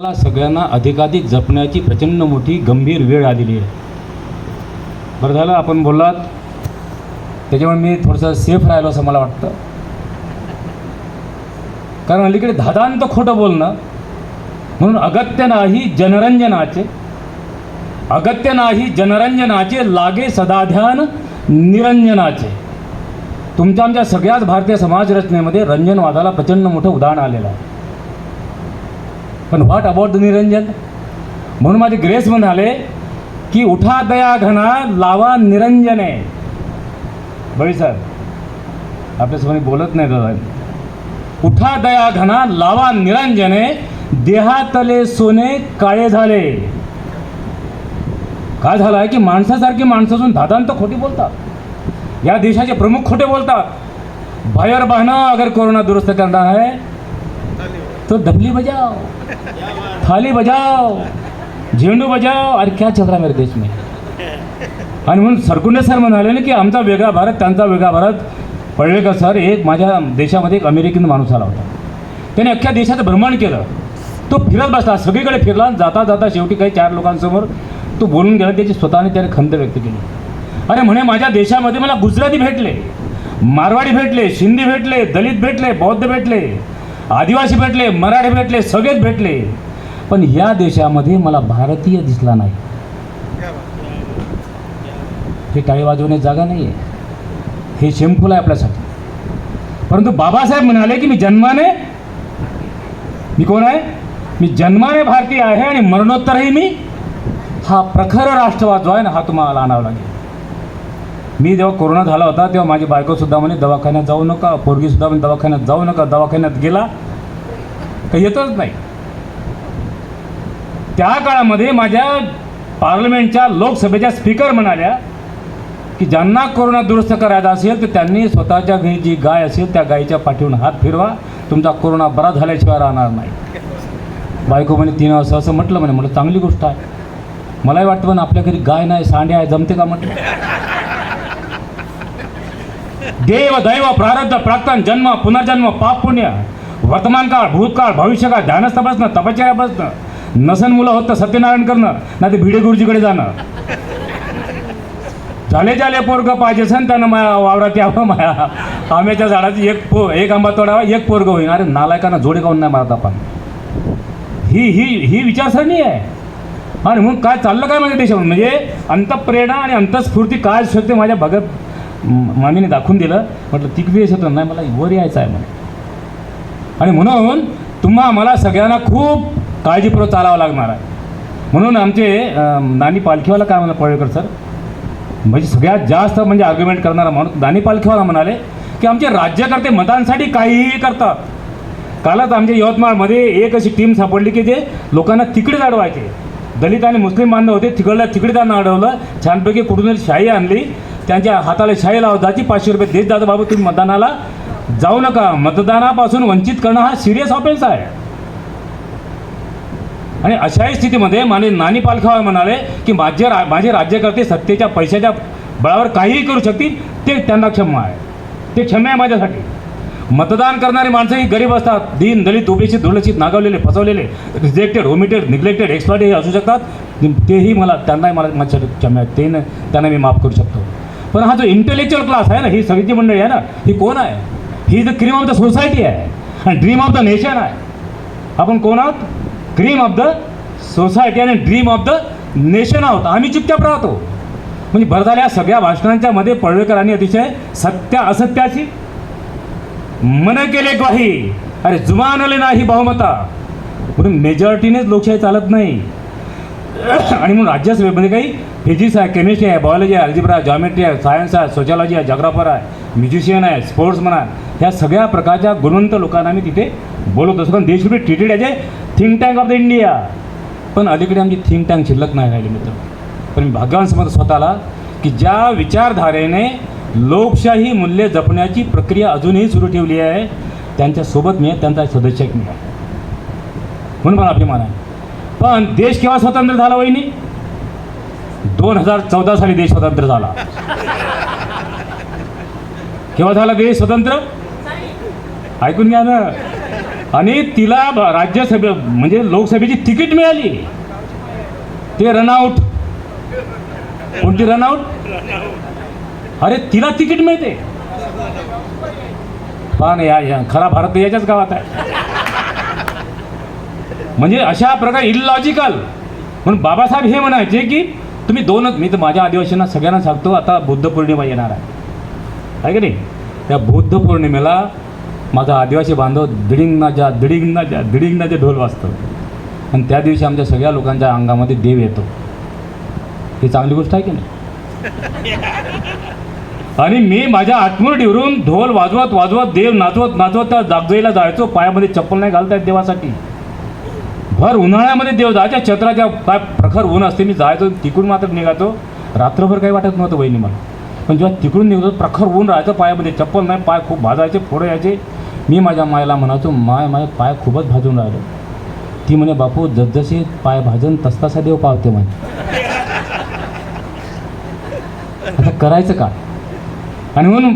मला सगळ्यांना अधिकाधिक जपण्याची प्रचंड मोठी गंभीर वेळ आलेली आहे. बरं झालं आपण बोललात. त्याच्यामुळे मी थोडंसं सेफ राहिलो असं मला वाटतं. कारण अलीकडे धादांत खोटं बोलणं म्हणून अगत्य नाही जनरंजनाचे. अगत्य नाही जनरंजनाचे लागे सदाध्यान निरंजनाचे. तुमच्या आमच्या सगळ्याच भारतीय समाज रचनेमध्ये रंजनवादाला प्रचंड मोठं उदाहरण आलेलं आहे. पण व्हॉट अबाउट द निरंजन. म्हणून माझे ग्रेस म्हणाले की उठा दया घना लावा निरंजने. बळी साहेब आपल्यासमोर बोलत नाही दादा. उठा दया घना लावा निरंजने. देहातले सोने काळे झाले. काय झालं आहे की माणसासारखी माणसं असून धादांत खोटी बोलतात या देशाचे प्रमुख खोटे बोलतात बाहेर बहना अगर कोरोना दुरुस्त करणार आहे तो डबली बजाओ थाली बजाओ झेंडू बजाओ अरे क्या चल रहा है मेरे देश में? आणि म्हणून सरकुंडे सर म्हणाले ना की आमचा वेगळा भारत त्यांचा वेगळा भारत पडळेकर सर एक माझ्या देशामध्ये एक अमेरिकन माणूस आला होता. त्याने अख्ख्या देशाचं भ्रमण केलं. तो फिरत बसला सगळीकडे फिरला जाता जाता शेवटी काही चार लोकांसमोर तो बोलून गेला त्याची स्वतःने त्याने खंत व्यक्त केली. अरे म्हणे माझ्या देशामध्ये मला गुजराती भेटले मारवाडी भेटले शिंदी भेटले दलित भेटले बौद्ध भेटले आदिवासी भेटले मराठी भेटले सगळेच भेटले. पण या देशामध्ये मला भारतीय दिसला नाही. हे टाळी वाजवण्याची जागा नाही आहे हे शेमफुल आहे आपल्यासाठी. परंतु बाबासाहेब म्हणाले की मी जन्माने मी कोण आहे? मी जन्माने भारतीय आहे आणि मरणोत्तरही मी हा प्रखर राष्ट्रवाद जो आहे ना हा तुम्हाला आणावा लागेल. मी जेव्हा कोरोना झाला होता तेव्हा माझी बायकोसुद्धा म्हणे दवाखान्यात जाऊ नका पोरगीसुद्धा म्हणे दवाखान्यात जाऊ नका दवाखान्यात गेला काही येतच नाही. त्या काळामध्ये माझ्या पार्लमेंटच्या लोकसभेच्या स्पीकर म्हणाल्या की ज्यांना कोरोना दुरुस्त करायचा असेल तर त्यांनी स्वतःच्या घरी जी गाय असेल त्या गायीच्या पाठीवून हात फिरवा. तुमचा कोरोना बरा झाल्याशिवाय राहणार नाही. बायको म्हणे तिनं असं असं म्हटलं म्हणे म्हटलं चांगली गोष्ट आहे. मलाही वाटतं पण आपल्या घरी गाय नाही सांडे आहे जमते का? म्हटलं. देव दैव प्रारब्ध प्राक्तन जन्म पुनर्जन्म पाप पुण्य वर्तमान काळ भूतकाळ भविष्यकाळ ध्यानस्थ बसणं तपश्चर्या बसणं नसन मुलं होत सत्यनारायण करणं नाही ते भिडे गुरुजीकडे जाणं. झाले झाले पोरग पाहिजे सन त्यानं माया वावरात यावं माया. आंब्याच्या झाडाची एक पो एक आंबा तोडावा एक पोरग होईल अरे नालायकांना जोडे काऊन नाही मारत आपण? ही ही ही विचारसरणी आहे. आणि म्हणून काय चाललं काय माझ्या देशामध्ये? म्हणजे अंतप्रेरणा आणि अंतस्फूर्ती काय शकते माझ्या भगत मामीने दाखवून दिलं. म्हटलं तिकडे होतं नाही मला वर यायचं आहे म्हणे. आणि म्हणून तुम्हा मला सगळ्यांना खूप काळजीपूर्वक चालावं लागणार आहे. म्हणून आमचे नानी पालखीवाला काय म्हणा पळेकर सर? म्हणजे सगळ्यात जास्त म्हणजे आर्ग्युमेंट करणारा माणूस नानी पालखीवाला म्हणाले की आमचे राज्यकर्ते मतांसाठी काहीही करतात. कालच आमच्या यवतमाळमध्ये एक अशी टीम सापडली की जे लोकांना तिकडेच अडवायचे दलित आणि मुस्लिम बांधव होते तिकडल्या तिकडे त्यांना अडवलं. छानपैकी कुठून शाही आणली. त्यांच्या हाताला शाही लावा जाची पाचशे रुपये देत जातो बाबा तुम्ही मतदानाला. जाऊ नका मतदानापासून वंचित करणं हा सिरियस ऑफेन्स आहे. आणि अशाही स्थितीमध्ये माने नानी पालखावा म्हणाले की माझे रा माझे राज्यकर्ते सत्तेच्या पैशाच्या बळावर काहीही करू शकतील ते त्यांना क्षमा आहे. ते क्षम्य आहे माझ्यासाठी. मतदान करणारी माणसं ही गरीब असतात. दीन दलित ओबीसी दुर्लक्षित नागवलेले फसवलेले रिजेक्टेड होमिटेड निग्लेक्टेड एक्सप्लॉइड हे असू शकतात. तेही मला त्यांनाही मला माझ्यासाठी क्षम्य आहे ते त्यांना मी माफ करू शकतो. पण हा जो इंटेलेक्च्युअल क्लास आहे ना ही समिती मंडळी आहे ना ही कोण आहे? ही the cream of the society आहे आणि ड्रीम ऑफ द नेशन आहे. आपण कोण आहोत? क्रीम ऑफ द सोसायटी आणि ड्रीम ऑफ द नेशन आहोत. आम्ही चुपचाप राहतो. म्हणजे बरं झाल्या सगळ्या भाषणांच्या मध्ये पडळकरांनी अतिशय सत्या असत्याची मन केले ग्वाही. अरे जुमानले नाही बहुमता. म्हणून मेजॉरिटीनेच लोकशाही चालत नाही. आणि म्हणून राज्यसभेमध्ये काही फिजिक्स आहे केमिस्ट्री आहे बायोलॉजी आहे अल्जिब्रा जॉमेट्री आहे सायन्स आहे सोशॉलॉजी आहे जॉग्राफर आहे म्युझिशियन आहे स्पोर्ट्समन आहे ह्या सगळ्या प्रकारच्या गुणवंत लोकांना मी तिथे बोलवत. असतो कारण देश should be treated as a think tank of the India पण अलीकडे आमची थिंक टँक शिल्लक नाही राहिली मित्र. पण मी भाग्यवान समजतो स्वतःला की ज्या विचारधारेने लोकशाही मूल्ये जपण्याची प्रक्रिया अजूनही सुरू ठेवली आहे त्यांच्यासोबत मी आहे त्यांचा सदस्य मी आहे. म्हणून मला अभिमान आहे. पण देश केव्हा स्वतंत्र झाला वहिनी? दोन हजार चौदा साली देश स्वतंत्र झाला. केव्हा झाला देश स्वतंत्र? ऐकून घ्या ना. आणि तिला राज्यसभे म्हणजे लोकसभेची तिकीट मिळाली. ते रनआउट कोणती रनआउट अरे तिला तिकीट मिळते. पण या या- खरा भारत तर याच्याच गावात आहे. म्हणजे अशा प्रकारे इलॉजिकल म्हणून बाबासाहेब हे म्हणायचे की तुम्ही दोनच मी तर माझ्या आदिवासींना सगळ्यांना सांगतो आता बुद्ध पौर्णिमा येणार आहे. आहे की नाही? त्या बुद्ध पौर्णिमेला माझा आदिवासी बांधव दिडिंगनाच्या दिडिंगनाच्या दिडिंगनाचे ढोल वाजतो आणि त्या दिवशी आमच्या सगळ्या लोकांच्या अंगामध्ये देव येतो. ही चांगली गोष्ट आहे की नाही? आणि मी माझ्या आत्मडीवरून ढोल वाजवत वाजवत देव नाचवत नाचवत त्या जागजईला जायचो पायामध्ये चप्पल नाही घालतायत देवासाठी. भर उन्हाळ्यामध्ये देव जायच्या छत्राच्या काय प्रखर ऊन असते मी जायचो तिकडून मात्र निघायचो. रात्रभर काही वाटत नव्हतं वहिनी मला. पण जेव्हा तिकडून निघतो प्रखर ऊन राहायचं पायामध्ये चप्पल नाही पाय खूप भाजायचे फोडं यायचे. मी माझ्या मायला म्हणायचो माय माझे पाय खूपच भाजून राहिले. ती म्हणे बापू जसजसे पाय भाजून तसतसा देव पावते म्हणे. आता करायचं का? आणि म्हणून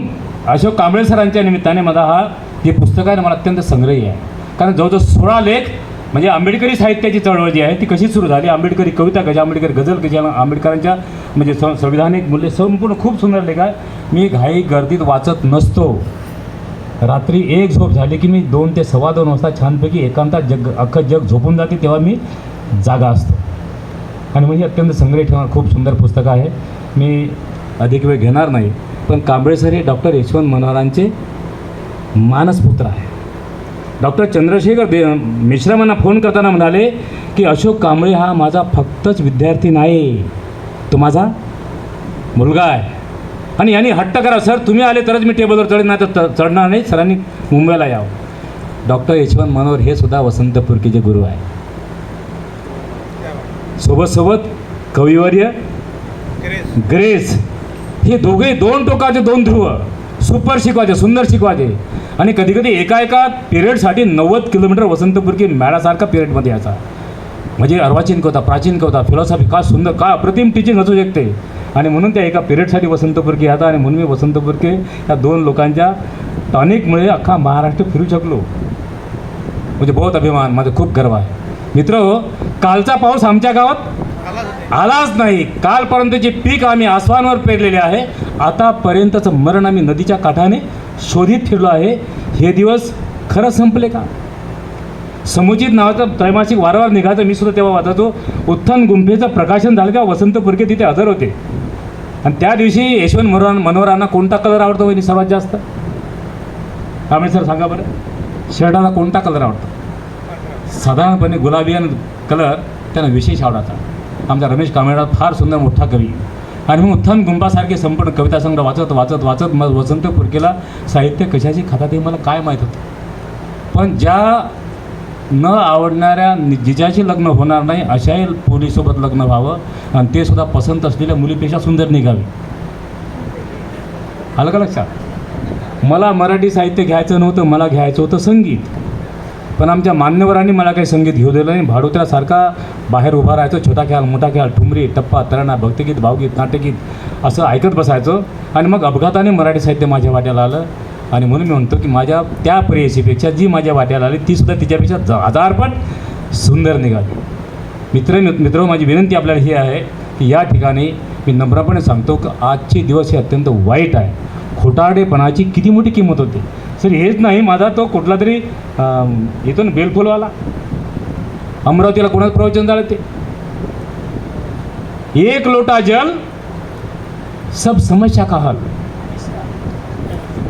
अशोक कांबळे सरांच्या निमित्ताने माझा हा जे पुस्तक आहे ना मला अत्यंत संग्रही आहे. कारण जवळजवळ सोळा लेख म्हणजे आंबेडकरी साहित्याची चळवळ जी आहे ती कशी सुरू झाली? आंबेडकरी कविता कशी आंबेडकर गजल कशी आंबेडकरांच्या म्हणजे सं संविधानिक मूल्य संपूर्ण खूप सुंदर लेख. आहे मी घाई गर्दीत वाचत नसतो. रात्री एक झोप झाली की मी दोन ते सव्वा दोन वाजता छानपैकी एकांतात जग अख्खं जग झोपून जाते तेव्हा मी जागा असतो. आणि म्हणजे अत्यंत संग्रही ठेवणार खूप सुंदर पुस्तक आहे. मी अधिक वेळ घेणार नाही पण कांबळे सर हे डॉक्टर यशवंत मनोहरांचे मानसपुत्र आहे. डॉक्टर चंद्रशेखर दे मिश्रामांना फोन करताना म्हणाले की अशोक कांबळे हा माझा फक्तच विद्यार्थी नाही. तो माझा मुलगा आहे. आणि यांनी हट्ट करा सर तुम्ही आले तरच मी टेबलवर चढेन नाही तर चढणार नाही. सरांनी मुंबईला यावं. डॉक्टर यशवंत मनोहर हे सुद्धा वसंत पुरकेचे गुरु आहे सोबत सोबत कविवर्य ग्रेस. हे दोघे दोन टोकाचे दोन ध्रुव. सुपर शिकवायचे सुंदर शिकवायचे. आणि कधी कधी एका एका पिरियडसाठी नव्वद किलोमीटर वसंतपुरकी मॅळासारखा पिरियडमध्ये यायचा. म्हणजे अर्वाचीन कवता प्राचीन कवता फिलॉसॉफी का सुंदर का अप्रतिम टीचिंग असू शकते. आणि म्हणून त्या एका पिरियडसाठी वसंतपुरकी यायचा आणि म्हणून मी वसंतपुरके या दोन लोकांच्या टॉनिकमुळे अख्खा महाराष्ट्र फिरू शकलो. म्हणजे बहुत अभिमान माझा खूप गर्व आहे. मित्र हो, कालचा पाऊस आमच्या गावात आलाच नाही. कालपर्यंतचे पीक आम्ही आसमानवर पेरलेले आहे. आतापर्यंतचं मरण आम्ही नदीच्या काठाने शोधित फिरलो आहे. हे दिवस खरं संपले का? समुचित नावाचं त्रैमासिक वारंवार निघायचं मी सुद्धा तेव्हा वाचायचो उत्थान गुंफेचं प्रकाशन झालं का? वसंतपुरके तिथे हजर होते. आणि त्या दिवशी यशवंत मनोहर मनोहरांना कोणता कलर आवडतो वहिनी? सर्वात जास्त? कांबळे सर सांगा बरं. शर्टाला कोणता कलर आवडतो? साधारणपणे गुलाबी आणि कलर त्यांना विशेष आवडायचा आमचा रमेश कांबळेराव फार सुंदर मोठा कवी. आणि मग थन गुंबासारखे संपूर्ण कविता संग्रह वाचत वाचत वाचत मग वसंत फुरकेला साहित्य कशाची खातात हे मला काय माहीत होतं? पण ज्या न आवडणाऱ्या जिजाशी लग्न होणार नाही अशाही पोलीसोबत लग्न व्हावं आणि ते सुद्धा पसंत असलेल्या मुलीपेक्षा सुंदर निघावे. आलं का लक्षात? मला मराठी साहित्य घ्यायचं नव्हतं मला घ्यायचं होतं संगीत. पण आमच्या मान्यवरांनी मला काही संगीत घेऊ दिलं नाही. भाडोत्र्यासारखा बाहेर उभा राहायचो छोटा ख्याल मोठा ख्याल ठुमरी टप्पा तरणा भक्तगीत भावगीत नाट्यगीत असं ऐकत बसायचो. आणि मग अपघाताने मराठी साहित्य माझ्या वाट्याला आलं. आणि म्हणून मी म्हणतो की माझ्या त्या प्रेयसीपेक्षा जी माझ्या वाट्याला आली तीसुद्धा तिच्यापेक्षा हजारपट सुंदर निघाली. मित्र मित्र माझी विनंती आपल्याला ही आहे की या ठिकाणी मी नम्रपणे सांगतो की आजचे दिवस हे अत्यंत वाईट आहे. खोटारडेपणाची किती मोठी किंमत होते. सर हेच नाही माझा तो कुठला तरी अं, येतो ना बेलफुलवाला. अमरावतीला कोणाचं प्रवचन झालं ते? एक लोटा जल सब समस्या का हल?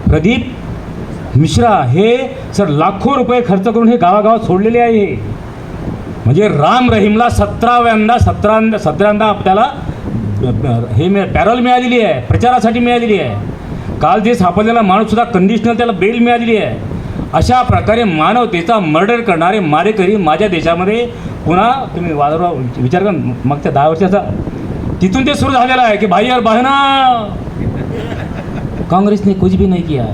प्रदीप मिश्रा हे सर लाखो रुपये खर्च करून हे गावागावात सोडलेले आहे. म्हणजे राम रहीमला सतराव्यांदा सतरा सतऱ्यांदा आपल्याला हे मिळ पॅरोल मिळालेली आहे प्रचारासाठी मिळालेली आहे. काल जे सापडलेला माणूससुद्धा कंडिशनल त्याला बेल मिळालेली आहे. अशा प्रकारे मानवतेचा मर्डर करणारे मारेकरी माझ्या देशामध्ये पुन्हा तुम्ही वादळ विचार करा मागच्या दहा वर्षाचा. तिथून ते सुरू झालेलं आहे की भाई यार बहना काँग्रेसने कुछ भी नाही किया.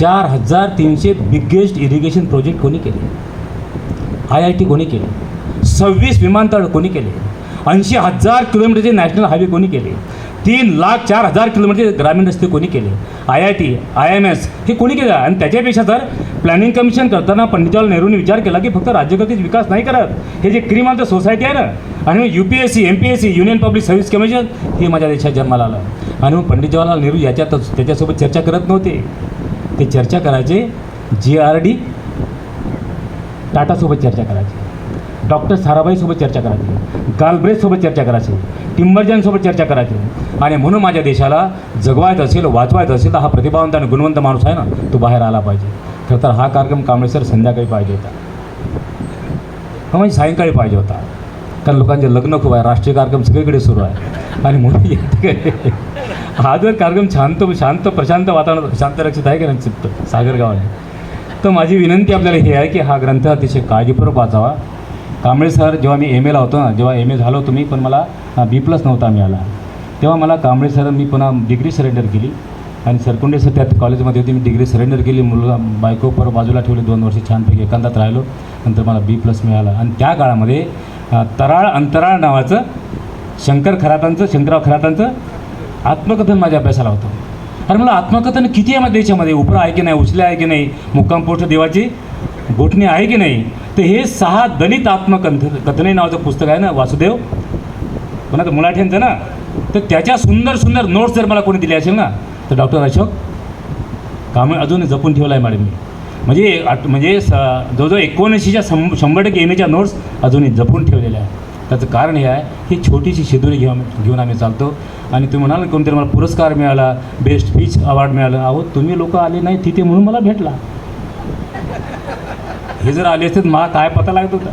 चार हजार तीनशे बिगेस्ट इरिगेशन प्रोजेक्ट कोणी केले? आय आय टी कोणी केले? सव्वीस विमानतळ कोणी केले? ऐंशी हजार किलोमीटरचे नॅशनल हायवे कोणी केले? तीन लाख चार हजार किलोमीटर ग्रामीण रस्ते कोणी केले? I I T I M S हे कोणी केलं? आणि त्याच्यापेक्षा तर प्लॅनिंग कमिशन करताना पंडित जवाहरलाल नेहरूंनी विचार केला की फक्त राज्यगतीत विकास नाही करत हे जे क्रीम सोसायटी आहे ना आणि मग U P S C M P S C union public service commission हे माझ्या देशात जन्माला आलं. आणि मग पंडित जवाहरलाल नेहरू याच्यातच त्याच्यासोबत चर्चा करत नव्हते. ते चर्चा करायचे जी आर डी टाटासोबत चर्चा करायची. डॉक्टर साराभाईसोबत चर्चा करायची गालब्रेजसोबत चर्चा करायची टिंबरजनसोबत चर्चा करायची. आणि म्हणून माझ्या देशाला जगवायचं असेल वाचवायचं असेल तर हा प्रतिभावंत आणि गुणवंत माणूस आहे ना तो बाहेर आला पाहिजे. खरं तर हा कार्यक्रम कांबळे सर संध्याकाळी पाहिजे होता. हा म्हणजे सायंकाळी पाहिजे होता. कारण लोकांचे लग्न खूप आहे राष्ट्रीय कार्यक्रम सगळीकडे सुरू आहे. आणि म्हणून हा जर कार्यक्रम शांत शांत प्रशांत वातावरण शांत रक्षित आहे की नाही चित्त? सागरगावाने तर माझी विनंती आपल्याला ही आहे की हा ग्रंथ अतिशय काळजीपूर्वक वाचावा. कांबळे सर जेव्हा मी एम एला होतो ना जेव्हा एम ए झालो होतो मी पण मला बी प्लस नव्हता मिळाला तेव्हा मला कांबळे सर मी पुन्हा डिग्री सरेंडर केली. आणि सरकुंडे सर त्या कॉलेजमध्ये होती मी डिग्री सरेंडर केली. मुलगा बायको पर बाजूला ठेवली दोन वर्ष छानपैकी एकांतात राहिलो. नंतर मला बी प्लस मिळाला. आणि त्या काळामध्ये तराळ अंतराळ नावाचं शंकर खरातांचं शंकरराव खरातांचं आत्मकथन माझ्या अभ्यासाला होतं. अरे मला आत्मकथन किती आहे माझ्या देशामध्ये? उपरा आहे की नाही? उचल्या आहे की नाही? मुक्काम पोस्ट देवाची गोठणी आहे की नाही? तर हे सहा दलित आत्मकथ कथने नावाचं पुस्तक आहे ना वासुदेव? कोणाचं? मुलाठ्यांचं ना? तर त्याच्या सुंदर सुंदर नोट्स जर मला कोणी दिले असेल ना तर डॉक्टर अशोक कांबळे अजून जपून ठेवला आहे मॅडम मी. म्हणजे आठ म्हणजे स जवळजवळ एकोणऐंशीच्या शं शंभर टक्के एम एच्या नोट्स अजूनही जपून ठेवलेल्या आहे त्याचं कारण हे आहे ही छोटीशी शिदुरी घेऊन घेऊन आम्ही चालतो. आणि तुम्ही म्हणाल कोणतरी मला पुरस्कार मिळाला बेस्ट स्पीच अवॉर्ड मिळालं. अहो तुम्ही लोक आले नाही तिथे म्हणून मला भेटला. हे जर आले असते तर मला काय पता लागत होता?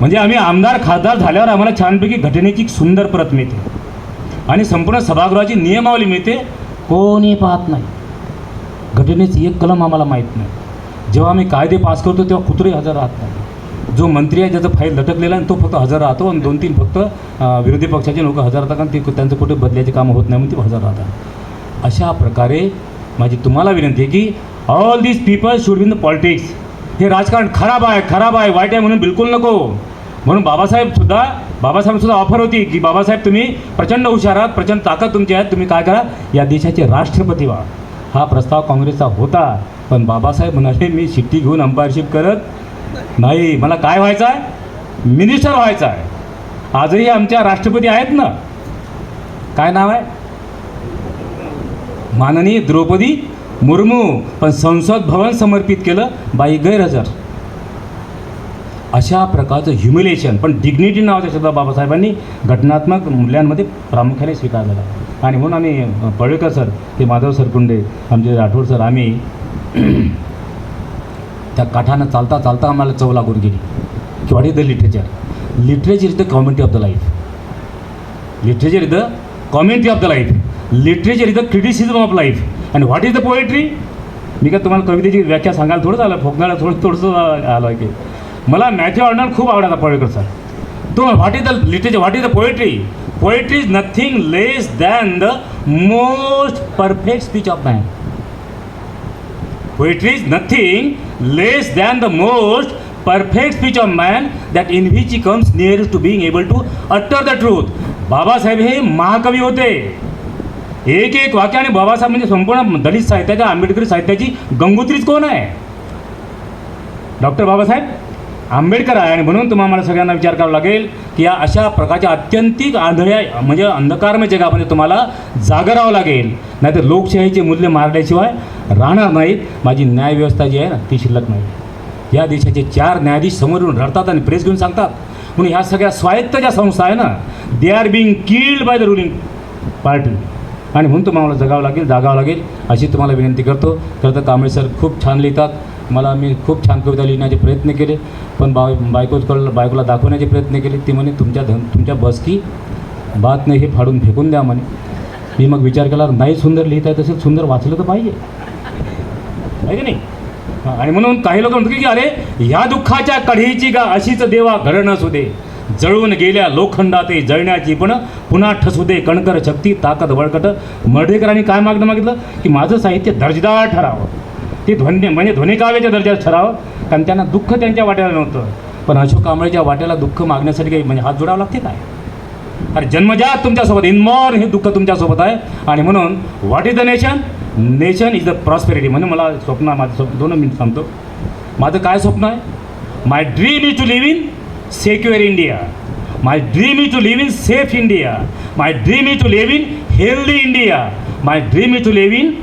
म्हणजे आम्ही आमदार खासदार झाल्यावर आम्हाला छानपैकी घटनेची सुंदर प्रत मिळते. आणि संपूर्ण सभागृहाची नियमावली मिळते. कोणी पाहत नाही. घटनेची एक कलम आम्हाला माहीत नाही. जेव्हा आम्ही कायदे पास करतो तेव्हा कुत्रही हजर राहत नाही. जो मंत्री आहे ज्याचं फाईल लटकलेला आहे तो फक्त हजर राहतो आणि दोन तीन फक्त विरोधी पक्षाचे लोक हजर राहतात कारण ते त्यांचं कुठे बदल्याचे कामं होत नाही म्हणून ते हजर राहतात. अशा प्रकारे माझी तुम्हाला विनंती आहे की all these people should win the politics हे राजकारण खराब आहे खराब आहे वाईट आहे म्हणून बिलकुल नको. म्हणून बाबासाहेबसुद्धा बाबासाहेबसुद्धा ऑफर होती की बाबासाहेब तुम्ही प्रचंड हुशार आहात प्रचंड ताकद तुमची आहे तुम्ही काय करा या देशाचे राष्ट्रपती व्हा. हा प्रस्ताव काँग्रेसचा होता पण बाबासाहेब म्हणाले मी शिट्टी घेऊन अंपायरशिप करत नाही. मला काय व्हायचं आहे? मिनिस्टर व्हायचं आहे. आजही आमच्या राष्ट्रपती आहेत ना. काय नाव आहे? माननीय द्रौपदी मुर्मू पण संसद भवन समर्पित केलं बाई गैरहजर. अशा प्रकारचं ह्युमिलेशन पण डिग्निटी नावाचा शब्द बाबासाहेबांनी घटनात्मक मूल्यांमध्ये प्रामुख्याने स्वीकारलेला आणि म्हणून आम्ही पळवेकर सर ते माधव सरकुंडे आमचे राठोड सर आम्ही त्या काठानं चालता चालता आम्हाला चव लागून गेली. की what is the literature literature is the commentary of the life literature is the commentary of the life literature is the criticism of life आणि व्हॉट इज द पोएट्री मी काय तुम्हाला कवितेची व्याख्या सांगायला थोडंच आलं फोकणाला थोडं थोडंसं आलं आहे की. मला मॅथ्यू ऑर्डर खूप आवडायचा पळेकर सर तो what is the literature what is the poetry poetry is nothing less than the most perfect speech of man poetry is nothing less than the most perfect speech of man that in which he comes nearest to being able to utter the truth Babasaheb हे महाकवी होते. एक एक वाक्य आणि बाबासाहेब म्हणजे संपूर्ण दलित साहित्याच्या आंबेडकरी साहित्याची गंगोत्रीच कोण आहे? डॉक्टर बाबासाहेब आंबेडकर आहे. आणि म्हणून तुम्हाला मला सगळ्यांना विचार करावा लागेल की या अशा प्रकारच्या अत्यंतिक आंधळ्या म्हणजे अंधकारमय जगामध्ये तुम्हाला जागं राहावं लागेल. नाहीतर लोकशाहीचे मूल्य मारल्याशिवाय राहणार नाहीत. माझी न्यायव्यवस्था जी आहे ना ती शिल्लक नाही. या देशाचे चार न्यायाधीश समोर येऊन रडतात आणि प्रेस घेऊन सांगतात. म्हणून ह्या सगळ्या स्वायत्त ज्या संस्था आहे ना they are being killed by the ruling party आणि म्हणून तुम्हाला जगावं लागेल जागावं लागेल अशी तुम्हाला विनंती करतो. खरं तर कांबळे सर खूप छान लिहितात. मला मी खूप छान कविता लिहिण्याचे प्रयत्न केले पण बा बायकोकडं बायकोला दाखवण्याचे प्रयत्न केले. ती म्हणे तुमच्या धन तुमच्या बसकी बात नाही हे फाडून फेकून द्या म्हणे. मी मग विचार केला नाही सुंदर लिहित आहे तसं सुंदर वाचलं तर पाहिजे. आहे की नाही? हां, आणि म्हणून काही लोक म्हणतात की अरे ह्या दुःखाच्या कढीची का अशीच देवा घडण असू दे. जळून गेल्या लोखंडाते जळण्याची पण पुन्हा ठसू दे कणकर शक्ती ताकद बळकट. मर्ढेकरांनी काय मागणं मागितलं? की माझं साहित्य दर्जेदार ठरावं. ते म्हणजे ध्वनी म्हणजे ध्वनिकाव्याच्या दर्जात ठरावं. कारण त्यांना दुःख त्यांच्या वाट्याला नव्हतं. पण अशोक कांबळेच्या वाट्याला दुःख मागण्यासाठी काही म्हणजे हात जोडावं लागते काय? अरे जन्मजात तुमच्यासोबत इनमॉर हे दुःख तुमच्यासोबत आहे. आणि म्हणून what is the nation nation is the prosperity म्हणून मला स्वप्न माझं स्वप्न दोन मिनिट सांगतो माझं काय स्वप्न आहे? My dream is to live in secure India my dream is to live in safe India my dream is to live in healthy India my dream is to live in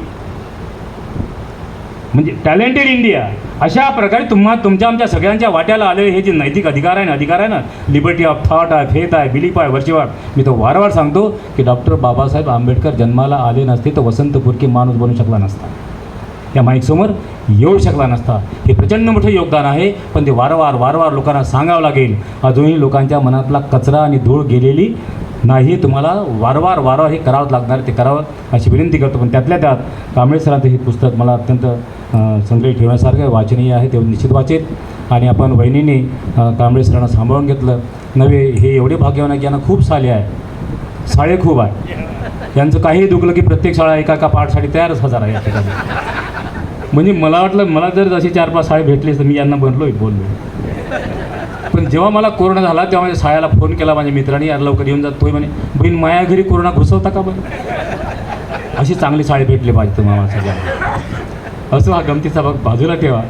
म्हणजे talented India अशा प्रकारे तुम्हा तुमच्या आमच्या सगळ्यांच्या वाट्याला आलेले हे जे नैतिक अधिकार आहे ना अधिकार आहे ना लिबर्टी ऑफ थॉट आहे फेथ आहे बिलीफ आहे वर्षीवार मी तो वारंवार सांगतो की डॉक्टर बाबासाहेब आंबेडकर जन्माला आले नसते तर वसंत माणूस बनू शकला नसता. या माईकसमोर येऊ शकला नसता. हे प्रचंड मोठं योगदान आहे पण ते वारंवार वारंवार लोकांना सांगावं लागेल. अजूनही लोकांच्या मनातला कचरा आणि धूळ गेलेली नाही. तुम्हाला वारंवार वारंवार हे करावंच लागणार ते करावं अशी विनंती करतो. पण त्यातल्या त्यात कांबळे सरांचं हे पुस्तक मला अत्यंत अं, संग्रहित ठेवण्यासारखं वाचनीय आहे. ते निश्चित वाचेल. आणि आपण वहिनीने कांबळे सरांना सांभाळून घेतलं. नव्हे हे एवढे भाग्यवान आहे की यांना खूप साले आहे. साळे खूप आहे. यांचं काही दुखलं की प्रत्येक शाळा एका एका पाठसाठी तयारच हजार आहे या ठिकाणी. म्हणजे मला वाटलं मला जर जशी चार पाच शाळे भेटले तर मी यांना बनलो बोललो पण जेव्हा मला कोरोना झाला तेव्हा माझ्या शाळेला फोन केला माझ्या मित्रांनी यार लवकर येऊन जात म्हणे बहीण माया घरी कोरोना घुसवता का बरं? अशी चांगली शाळे भेटली पाहिजे तुम्हाला सगळ्यांना. असं हा गमतीचा भाग बाजूला ठेवा.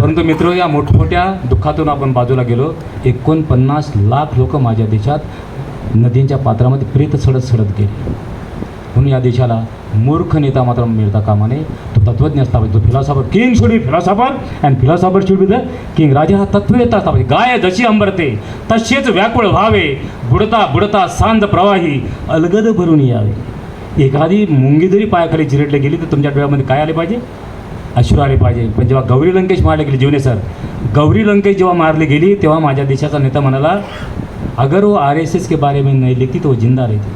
परंतु मित्र या मोठमोठ्या दुःखातून आपण बाजूला गेलो. एकोणपन्नास लाख लोक माझ्या देशात नदींच्या पात्रामध्ये प्रेत सडत सडत गेले. म्हणून या देशाला मूर्ख नेता मात्र मिळता कामा नये. तो तत्वज्ञ असला पाहिजे. तो philosopher king should be philosopher and philosopher should be the king राजा हा तत्ववेत्ता असला पाहिजे. गाय जशी अंबरते तसेच व्याकुळ व्हावे. बुडता बुडता सांद प्रवाही अलगद भरून यावे. एखादी मुंगी जरी पायाखाली चिरडले गेली तर तुमच्या डोळ्यामध्ये काय आले पाहिजे? अश्रू आले पाहिजे. पण जेव्हा गौरी लंकेश मारले गेले जीवने सर गौरी लंकेश जेव्हा मारली गेली तेव्हा माझ्या देशाचा नेता म्हणाला अगर वो आर एस एस के बारे में नाही लिखती तो जिंदा रहती.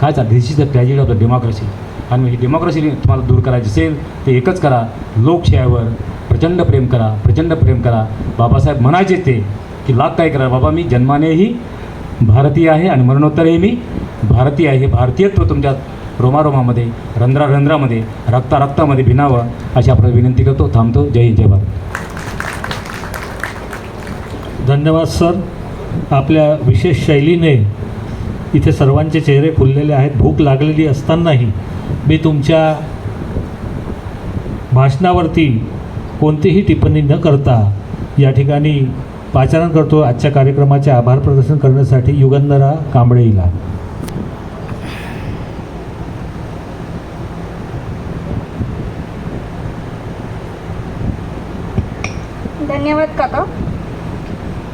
काय चालतं? This is the tragedy of the democracy आणि ही डेमोक्रेसी तुम्हाला दूर करायची असेल तर एकच करा. लोकशाहीवर प्रचंड प्रेम करा प्रचंड प्रेम करा. बाबासाहेब म्हणायचे ते की लाख काय करा बाबा मी जन्मानेही भारतीय आहे आणि मरणोत्तरही मी भारतीय आहे. हे भारतीयत्व तुमच्या रोमारोमामध्ये रंध्रारंध्रामध्ये रक्ता रक्तामध्ये भिनावं अशी आपण विनंती करतो. थांबतो. जय हिंद जय भारत. धन्यवाद सर. आपल्या विशेष शैलीने इथे सर्वांचे चेहरे फुललेले आहेत. भूक लागलेली असतानाही मी तुमच्या भाषणावरती कोणतीही टिप्पणी न करता या ठिकाणी पाचारण करतो. आजच्या कार्यक्रमाचे आभार प्रदर्शन करण्यासाठी युगंधरा कांबळेला. धन्यवाद काका.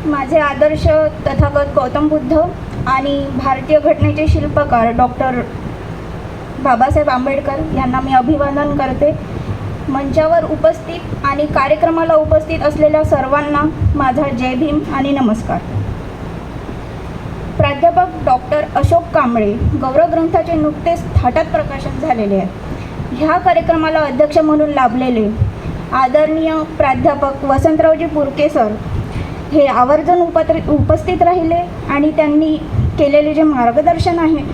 माझे आदर्श तथागत गौतम बुद्ध आणि भारतीय घटनेचे शिल्पकार डॉक्टर बाबासाहेब आंबेडकर यांना मी अभिवादन करते. मंचावर उपस्थित आणि कार्यक्रमाला उपस्थित असलेल्या सर्वांना माझा जय भीम आणि नमस्कार. प्राध्यापक डॉक्टर अशोक कांबळे गौरव ग्रंथाचे नुकतेच थाटात प्रकाशन झालेले आहे ह्या कार्यक्रमाला अध्यक्ष म्हणून लाभलेले आदरणीय प्राध्यापक वसंतरावजी पुरके सर हे आवर्जून उपत्र उपस्थित राहिले आणि त्यांनी केलेले जे मार्गदर्शन आहे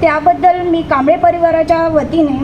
त्याबद्दल मी कांबळे परिवाराच्या वतीने